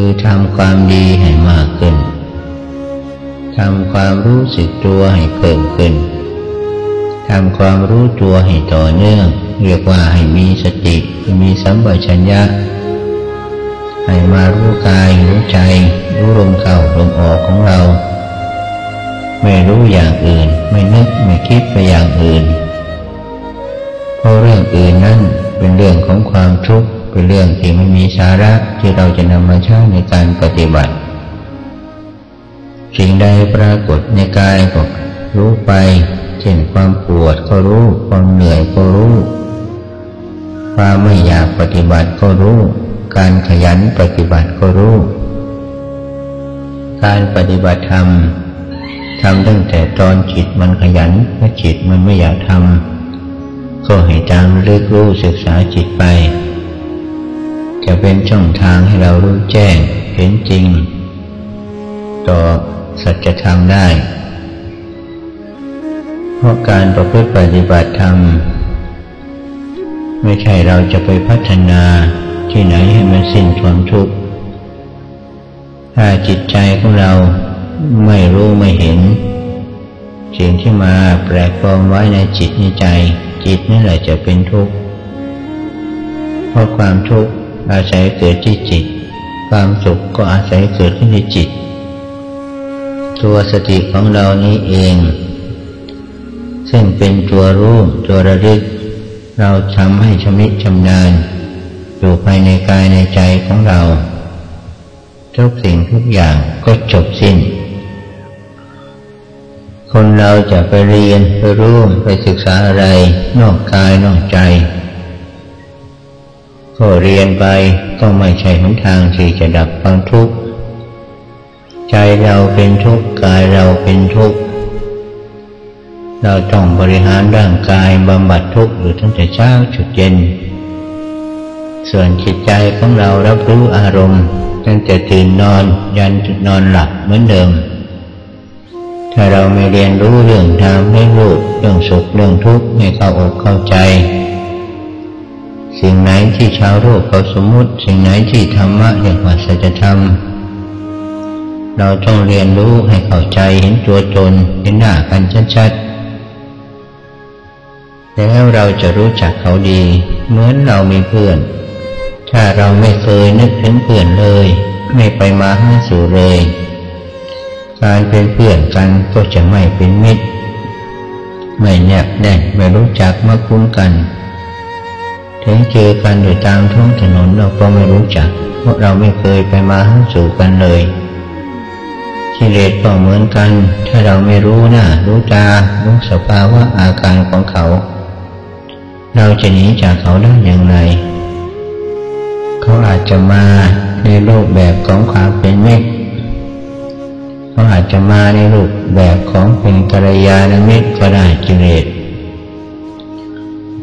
คือทำความดีให้มากขึ้น ทำความรู้สึกตัวให้เพิ่มขึ้น ทำความรู้ตัวให้ต่อเนื่อง เรียกว่าให้มีสติมีสัมปชัญญะ ให้มารู้กายรู้ใจ รู้ลมเข้าลมออกของเรา ไม่รู้อย่างอื่น ไม่นึกไม่คิดไปอย่างอื่น เพราะเรื่องอื่นนั้นเป็นเรื่องของความทุกข์ เป็นเรื่องที่ไม่มีสาระที่เราจะนำมาใช้ในการปฏิบัติ สิ่งใดปรากฏในกายก็รู้ไป เช่นความปวดก็รู้ ความเหนื่อยก็รู้ ความไม่อยากปฏิบัติก็รู้ การขยันปฏิบัติก็รู้ การปฏิบัติธรรมทำตั้งแต่ตอนจิตมันขยันและจิตมันไม่อยากทำก็ให้จำเลือกรู้ศึกษาจิตไป จะเป็นช่องทางให้เรารู้แจ้งเห็นจริง ต่อสัจธรรมได้ เพราะการประพฤติปฏิบัติธรรม ไม่ใช่เราจะไปพัฒนาที่ไหนให้มันสิ้นความทุกข์ ถ้าจิตใจของเราไม่รู้ไม่เห็น สิ่งที่มาแปลกปลอมไว้ในจิตในใจ จิตนั่แหละจะเป็นทุกข์ เพราะความทุกข์ อาศัยเกิดที่จิต ความสุขก็อาศัยเกิดที่ในจิต ตัวสติของเรานี้เอง ซึ่งเป็นตัวรู้ตัวระลึก เราทำให้ชำนิชำนาญอยู่ภายในกายในใจของเรา ทุกสิ่งทุกอย่างก็จบสิ้น คนเราจะไปเรียนไปรู้ไปศึกษาอะไร นอกกายนอกใจ ก็เรียนไปก็ไม่ใช่หนทางที่จะดับความทุกข์ ใจเราเป็นทุกข์กายเราเป็นทุกข์ เราต้องบริหารร่างกายบำบัดทุกข์อยู่ตั้งแต่เช้าจุดเย็น ส่วนจิตใจของเรารับรู้อารมณ์ ตั้งแต่ตื่นนอนยันจุดนอนหลับเหมือนเดิม ถ้าเราไม่เรียนรู้เรื่องธรรมเรื่องรูปเรื่องสุขเรื่องทุกข์ให้เข้าอกเข้าใจ สิ่งไหนที่ชาวโลกเขาสมมุติ สิ่งไหนที่ธรรมะเรียกว่าสัจธรรม เราต้องเรียนรู้ให้เข้าใจเห็นตัวตนเห็นหน้ากันชัดๆแล้วเราจะรู้จักเขาดี เหมือนเรามีเพื่อน ถ้าเราไม่เคยนึกถึงเพื่อนเลย ไม่ไปมาหาสู่เลย การเป็นเพื่อนกันก็จะไม่เป็นมิตร ไม่แนบแน่นไม่รู้จักมาคุ้มกัน ถึงเจอกันอยู่ตามท้องถนนเราก็ไม่รู้จัก เพราะเราไม่เคยไปมาหาสู่กันเลยกิเลสก็เหมือนกัน ถ้าเราไม่รู้หน้ารู้ตารู้สภาวะอาการของเขา เราจะหนีจากเขาได้อย่างไร เขาอาจจะมาในรูปแบบของความเป็นมิตเขาอาจจะมาในรูปแบบของเป็นกัลยาณมิตรก็ได้กิเลส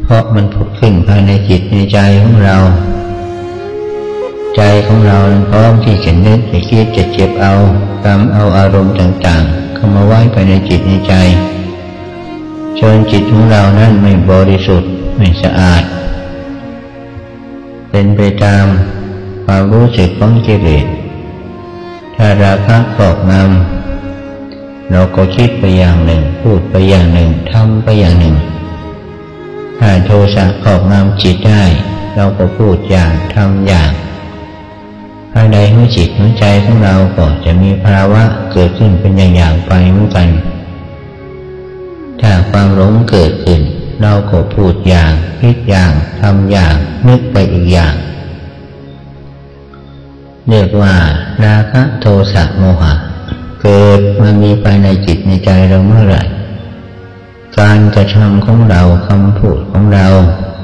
เพราะมันผุดขึ้นภายในจิตในใจของเรา ใจของเราพร้อมที่จะนึกจะคิดจะเจ็บเอาตามเอาอารมณ์ต่างๆ เข้ามาไว้ภายในจิตในใจจนจิตของเรานั้นไม่บริสุทธิ์ไม่สะอาด เป็นไปตามความรู้สึกของกิเลสถ้าราคะครอบงำเราก็คิดไปอย่างหนึ่ง พูดไปอย่างหนึ่งทำไปอย่างหนึ่ง ถ้าโทสะครอบงำจิตได้ เราก็พูดอย่างทำอย่างภายในหัวจิตหัวใจของเราก็จะมีภาวะเกิดขึ้นเป็นอย่างๆไปเหมือนกัน ถ้าความหลงเกิดขึ้น เราก็พูดอย่างคิดอย่างทำอย่างนึกไปอีกอย่างเรียกว่าราคะโทสะโมหะ เกิดมันมีภายในจิตในใจเราเมื่อไหร่ การกระทำของเราคำพูดของเรา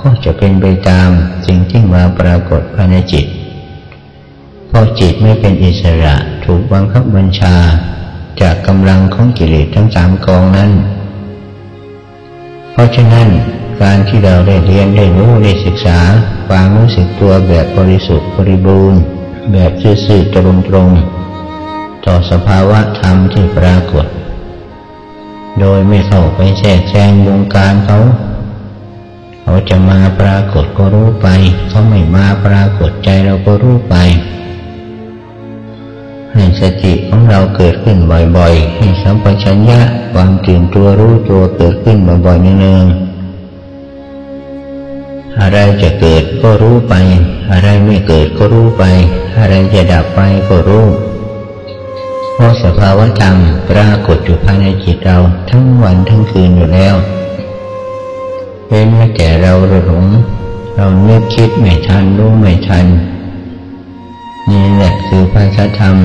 ก็จะเป็นไปตามสิ่งที่มาปรากฏภายในจิต เพราะจิตไม่เป็นอิสระถูกบังคับบัญชาจากกำลังของกิเลสทั้งสามกองนั้น เพราะฉะนั้นการที่เราได้เรียนได้รู้ได้ศึกษาความรู้สึกตัวแบบบริสุทธิ์บริบูรณ์ แบบซื่อๆตรงตรงต่อสภาวะธรรมที่ปรากฏ โดยไม่เข้าไปแทรกแซงวงการเขา เขาจะมาปรากฏก็รู้ไป เขาไม่มาปรากฏใจเราก็รู้ไป ให้สติของเราเกิดขึ้นบ่อยๆ ให้สัมปชัญญะความตื่นตัวรู้ตัวเกิดขึ้นบ่อยๆเนืองๆอะไรจะเกิดก็รู้ไป อะไรไม่เกิดก็รู้ไป อะไรจะดับไปก็รู้ ราะสภาวะธรรมปรากฏอยู่ภายในจิตเราทั้งวันทั้งคืนอยู่แล้วเป็นแม้แต่เราหลงเราเนึกคิดไม่ทันรู้ไม่ทัน นี่แหละคือภาษาธรรม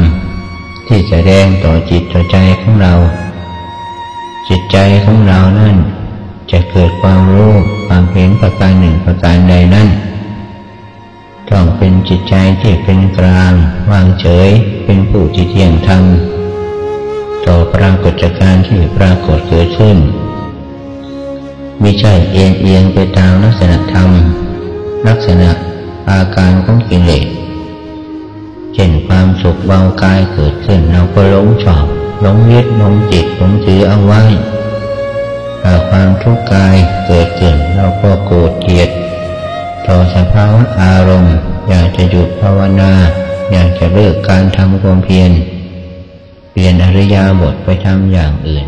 ที่แสดงต่อจิตต่อใจของเรา จิตใจของเรานั่น จะเกิดความรู้ความเห็นประการหนึ่งประการใดนั่นต้องเป็นจิตใจที่เป็นกลางวางเฉย เป็นผู้ที่เที่ยงธรรมต่อปรากฏการณ์ที่ปรากฏเกิดขึ้นไม่ใช่เอียงเอียงไปตามลักษณะธรรม ลักษณะอาการของกิเลสเช่นความสุขเบากายเกิดขึ้นเราก็หลงชอบหลงยึดหลงจิตหลงถือเอาไว้ถ้าความทุกข์กายเกิดขึ้นเราก็โกรธเกลียดต่อสภาวะอารมณ์อยากจะหยุดภาวนา อยากจะเลิกการทำความเพียร เปลี่ยนอริยาบทไปทำอย่างอื่น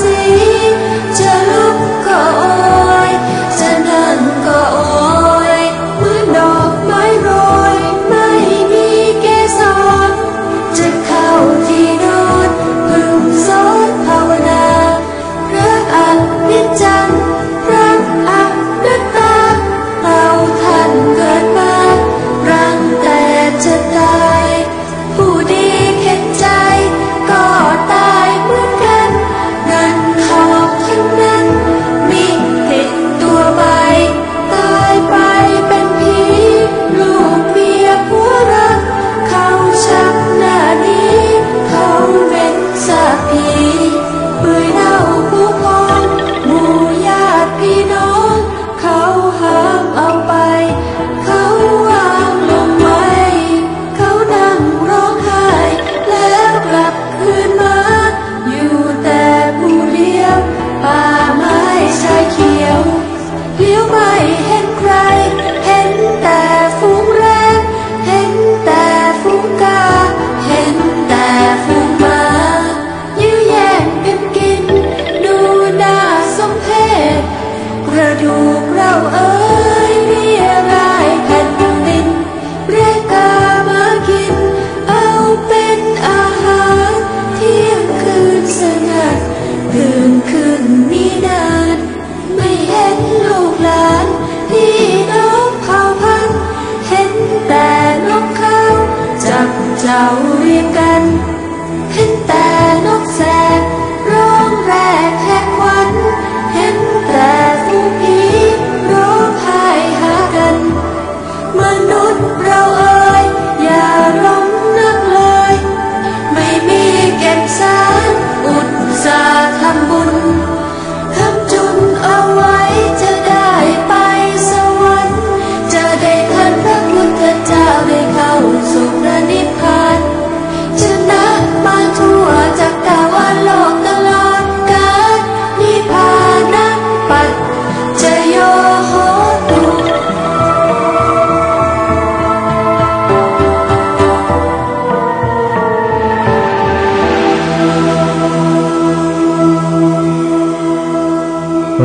สุ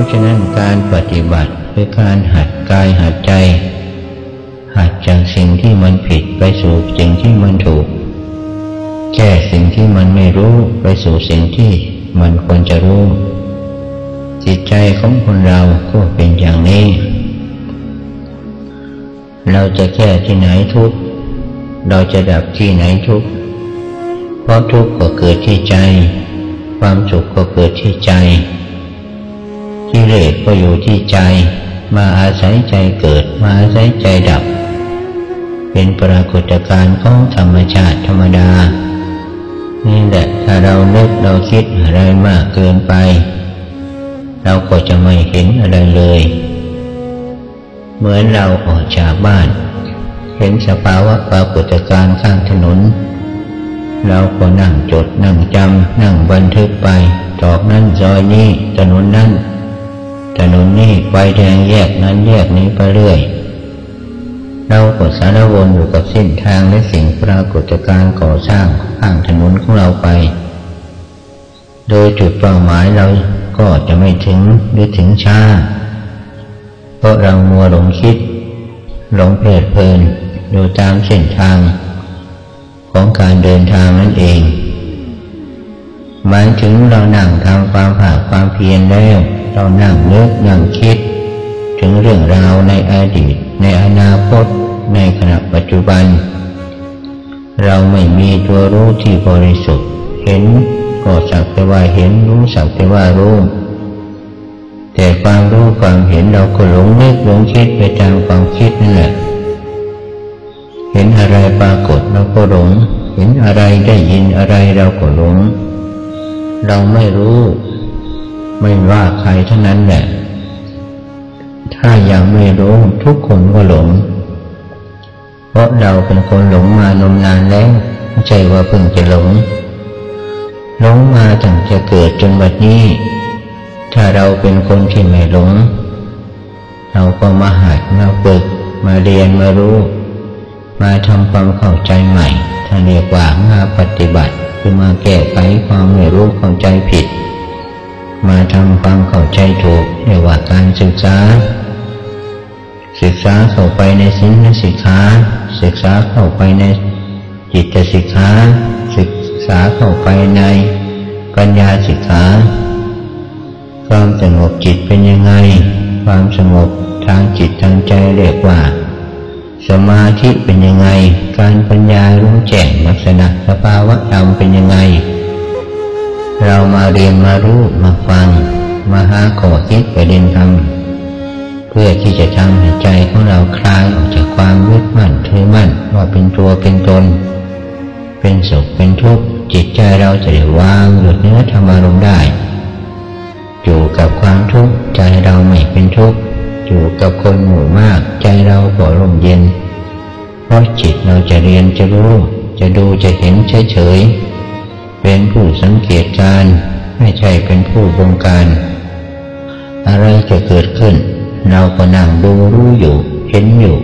ะฉะนั้นการปฏิบัติคือการหัดกายหัดใจ หัดจากสิ่งที่มันผิดไปสู่สิ่งที่มันถูก แก้สิ่งที่มันไม่รู้ไปสู่สิ่งที่มันควรจะรู้ จิตใจของคนเราก็เป็นอย่างนี้ เราจะแก้ที่ไหนทุกเราจะดับที่ไหนทุกเพราะทุกข์ก็เกิดที่ใจ ความสุขก็เกิดที่ใจ กิเลสก็อยู่ที่ใจ มาอาศัยใจเกิด มาอาศัยใจดับ เป็นปรากฏการณ์ของธรรมชาติธรรมดา นี่แหละถ้าเราเลิกเราคิดอะไรมากเกินไป เราก็จะไม่เห็นอะไรเลย เหมือนเราออกจากบ้าน เห็นสภาวะปรากฏการณ์ข้างถนน เราก็นั่งจดนั่งจำนั่งบันทึกไปตอกนั้นซอยนี้ถนนนั้น ถนนนี้ไฟแดงแยกนั้นแยกนี้ไปเรื่อย เราก็สารวนอยู่กับเส้นทางและสิ่งปรากฏการก่อสร้างข้างถนนของเราไป โดยจุดเป้าหมายเราก็จะไม่ถึงหรือถึงช้า เพราะเรามัวหลงคิด หลงเพลิดเพลินอยู่ตามเส้นทาง ของการเดินทางนั่นเองหมายถึงเรานั่งทำความผาความเพียรแล้ว เรานั่งนึกนั่งคิด ถึงเรื่องราวในอดีต ในอนาคต ในขณะปัจจุบัน เราไม่มีตัวรู้ที่บริสุทธิ์ เห็นก็สักแต่ว่าเห็นรู้สักแต่ว่ารู้แต่ความรู้ความเห็นเราก็หลงนึกหลงคิดไปตามความคิดนั่นแหละ เห็นอะไรปรากฏเราก็หลง เห็นอะไรได้ยินอะไรเราก็หลง เราไม่รู้ ไม่ว่าใครเท่านั้นแหละ ถ้ายังไม่รู้ทุกคนก็หลง เพราะเราเป็นคนหลงมานมนานแล้วไม่ใช่ว่าเพิ่งจะหลง หลงมาตั้งจะเกิดจนบัดนี้ ถ้าเราเป็นคนที่ไม่หลง เราก็มาหัดมาฝึกมาเรียนมารู้ มาทำความเข้าใจใหม่ถ้าเรียกว่ามาปฏิบัติ คือมาแก้ไขความไม่รู้ความใจผิด มาทำความเข้าใจถูกเรียกว่าการศึกษา ศึกษาเข้าไปในสินสิกขาศึกษาเข้าไปในจิตสิกขาศึกษาเข้าไปในปัญญาสิกขาความสงบจิตเป็นยังไง ความสงบทางจิตทางใจเรียกว่า สมาธิเป็นยังไง การปัญญารู้แจ้งลักษณะสภาวะธรรมเป็นยังไง เรามาเรียนมารู้มาฟัง มาหาข้อคิดไปเรียนทำเพื่อที่จะทำให้ใจของเราคลายออกจากความยึดมั่นถือมั่นว่าเป็นตัวเป็นตน เป็นสุขเป็นทุกข์จิตใจเราจะได้วางหยุดเนื้อธรรมารมได้อยู่กับความทุกข์ใจเราไม่เป็นทุกข์อยู่กับคนหมู่มาก ใจเราก็ร่มเย็น เพราะจิตเราจะเรียนจะรู้ จะดูจะเห็นเฉยๆ เป็นผู้สังเกตการ ไม่ใช่เป็นผู้บงการ อะไรจะเกิดขึ้น เราก็นั่งดูรู้อยู่เห็นอยู่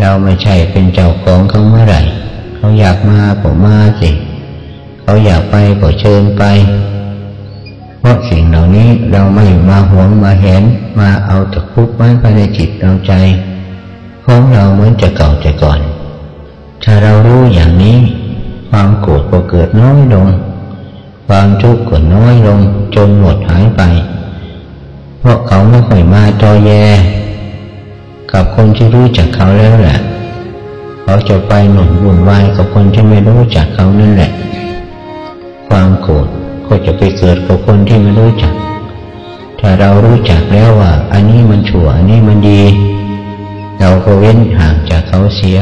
เราไม่ใช่เป็นเจ้าของเขาเมื่อไหร่ เขาอยากมาก็มาสิเขาอยากไปก็เชิญไป เพราะสิ่งเหล่านี้เราไม่มาหวงมาเห็นมาเอาตะคุบไว้ภายในจิตเราใจ ของเราเหมือนจะเก่าแต่ก่อน ถ้าเรารู้อย่างนี้ ความโกรธก็เกิดน้อยลง ความทุกข์ก็น้อยลง จนหมดหายไป เพราะเขาไม่ค่อยมาจอแย กับคนที่รู้จักเขาแล้วแหละ เขาจะไปหนุนวุ่นวายกับคนที่ไม่รู้จักเขานั่นแหละ ความโกรธก็จะไปเกิดกับคนที่ไม่รู้จัก ถ้าเรารู้จักแล้วว่า อันนี้มันชั่ว อันนี้มันดี เราก็เว้นห่างจากเขาเสีย